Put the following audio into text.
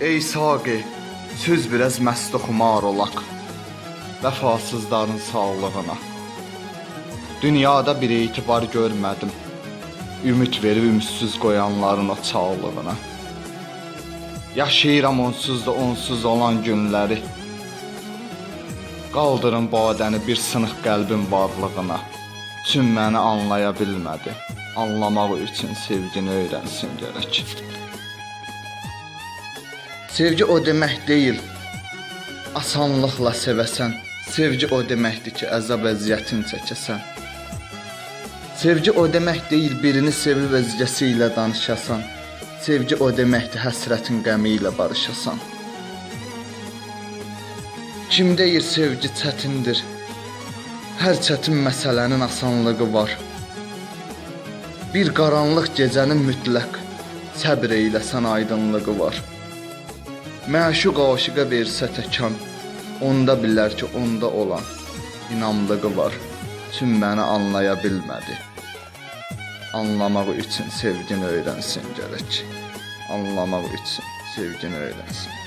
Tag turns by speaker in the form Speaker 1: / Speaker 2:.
Speaker 1: Ey saqi, söz biraz məst xumar olaq. Vəfasızların sağlığına. Dünyada bir etibar görmədim. Ümid verib ümidsiz qoyanların o çağlığına. Yaşayıram onsuz da onsuz olan günləri. Qaldırın badəni bir sınıq qəlbin varlığına. Tüm məni anlaya bilmədi. Anlamaq üçün sevgini öyrənsin gərək. Sevgi o demək deyil. Asanlıqla sevəsən. Sevgi o deməkdir ki, əzab əziyyətin çəkəsən. Sevgi o demək deyil, birini sevib özgəsi ilə danışasan. Sevgi o deməkdir, həsrətin qəmi ilə barışasan. Kim deyir sevgi çətindir? Hər çətin məsələnin asanlığı var. Bir qaranlıq gecənin mütləq səbr eyləsən aydınlığı var. Məşuq aşiqə versə təkan, onda bilər ki, onda olan inamlığı var. Tüm məni anlaya bilmədi. Anlamaq üçün sevgini öyrənsin gərək. Anlamaq üçün sevgini öyrənsin.